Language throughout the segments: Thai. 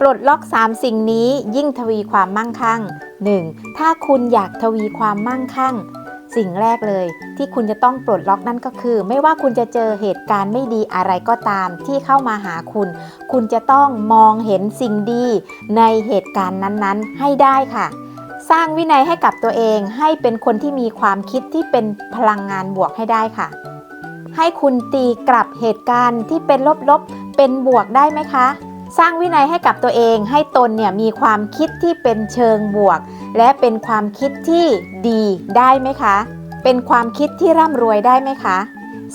ปลดล็อก 3 สิ่งนี้ยิ่งทวีความมั่งคั่ง 1. ถ้าคุณอยากทวีความมั่งคั่ง สิ่งแรกเลย ที่คุณจะต้องปลดล็อกนั่นก็คือ ไม่ว่าคุณจะเจอเหตุการณ์ไม่ดีอะไรก็ตามที่เข้ามาหาคุณ คุณจะต้องมองเห็นสิ่งดีในเหตุการณ์นั้นๆ ให้ได้ค่ะ สร้างวินัยให้กับตัวเองให้เป็นคนที่มีความคิดที่เป็นพลังงานบวกให้ได้ค่ะ ให้คุณตีกลับเหตุการณ์ที่เป็นลบๆเป็นบวกได้ไหมคะ สร้างวินัยให้กับตัวเองให้ตนเนี่ยมีความคิดที่เป็นเชิงบวก และเป็นความคิดที่ดีได้ไหมคะ เป็นความคิดที่ร่ำรวยได้ไหมคะ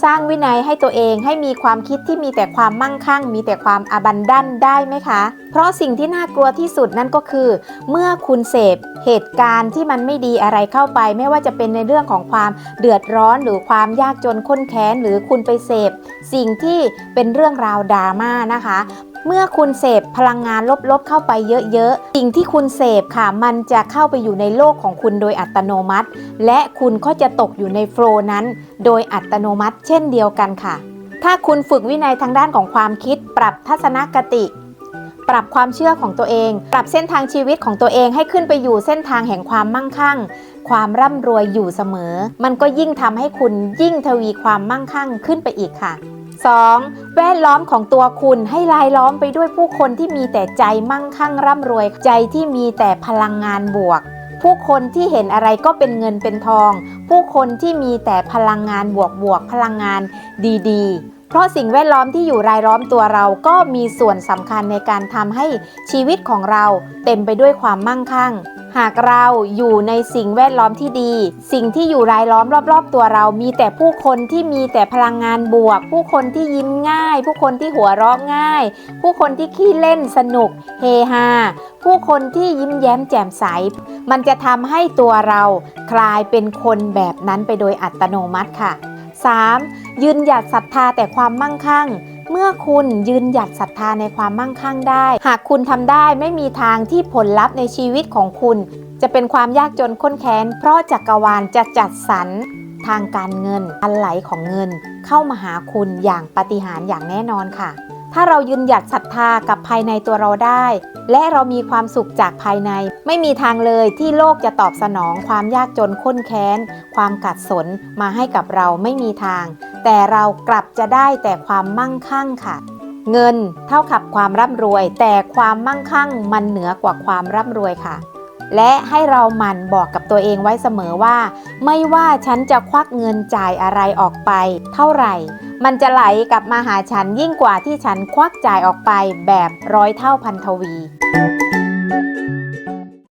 สร้างวินัยให้ตัวเองให้มีความคิดที่มีแต่ความมั่งคั่ง มีแต่ความอบันดันได้ไหมคะ เพราะสิ่งที่น่ากลัวที่สุดนั่นก็คือ เมื่อคุณเสพเหตุการณ์ที่มันไม่ดีอะไรเข้าไป ไม่ว่าจะเป็นในเรื่องของความเดือดร้อนหรือความยากจนข้นแค้นหรือคุณไปเสพ สิ่งที่เป็นเรื่องราวดราม่านะคะ เมื่อคุณเสพพลังงานลบๆเข้าไปเยอะๆ สิ่งที่คุณเสพค่ะ มันจะเข้าไปอยู่ในโลกของคุณโดยอัตโนมัติ และคุณก็จะตกอยู่ในโฟล์นั้น โดยอัตโนมัติเช่นเดียวกันค่ะ ถ้าคุณฝึกวินัยทางด้านของความคิด ปรับทัศนคติปรับความเชื่อของตัวเอง ปรับเส้นทางชีวิตของตัวเองให้ขึ้นไปอยู่เส้นทางแห่งความมั่งคั่ง ความร่ำรวยอยู่เสมอ มันก็ยิ่งทำให้คุณยิ่งทวีความมั่งคั่งขึ้นไปอีกค่ะ 2. แวดล้อมของตัวคุณให้ลายล้อมไปด้วยผู้คนที่มีแต่ใจมั่งคั่งร่ำรวย ใจที่มีแต่พลังงานบวก ผู้คนที่เห็นอะไรก็เป็นเงินเป็นทอง ผู้คนที่มีแต่พลังงานบวกบวกพลังงานดี ๆ เพราะสิ่งแวดล้อมที่อยู่รายล้อมตัวเราก็มีส่วนสำคัญในการทำให้ชีวิตของเราเต็มไปด้วยความมั่งคั่ง หากเราอยู่ในสิ่งแวดล้อมที่ดี สิ่งที่อยู่รายล้อมรอบๆ ตัวเรา มีแต่ผู้คนที่มีแต่พลังงานบวก ผู้คนที่ยิ้มง่าย ผู้คนที่หัวเราะง่าย ผู้คนที่ขี้เล่นสนุก เฮฮาผู้คนที่ยิ้มแย้มแจ่มใส มันจะทำให้ตัวเราคลายเป็นคนแบบนั้นไปโดยอัตโนมัติค่ะ 3. ยืนหยัดศรัทธาแต่ความมั่งคั่ง เมื่อคุณยืนหยัดศรัทธาในความมั่งคั่งได้ หากคุณทำได้ไม่มีทางที่ผลลัพธ์ในชีวิตของคุณ จะเป็นความยากจนข้นแค้น เพราะจักรวาลจะจัดสรรทางการเงินอันไหลของเงิน เข้ามาหาคุณอย่างปฏิหารอย่างแน่นอนค่ะ ถ้าเรายืนหยัดศรัทธากับภายในตัวเราได้ และเรามีความสุขจากภายใน ไม่มีทางเลยที่โลกจะตอบสนองความยากจนข้นแค้น ความกัดสนมาให้กับเราไม่มีทาง แต่เรากลับจะได้แต่ความมั่งคั่งค่ะ เงินเท่ากับความร่ำรวย แต่ความมั่งคั่งมันเหนือกว่าความร่ำรวยค่ะและให้เราหมั่นบอกกับตัวเองไว้เสมอว่า ไม่ว่าฉันจะควักเงินจ่ายอะไรออกไป เท่าไหร่ มันจะไหลกลับมาหาฉันยิ่งกว่าที่ฉันควักจ่ายออกไปแบบร้อยเท่าพันทวี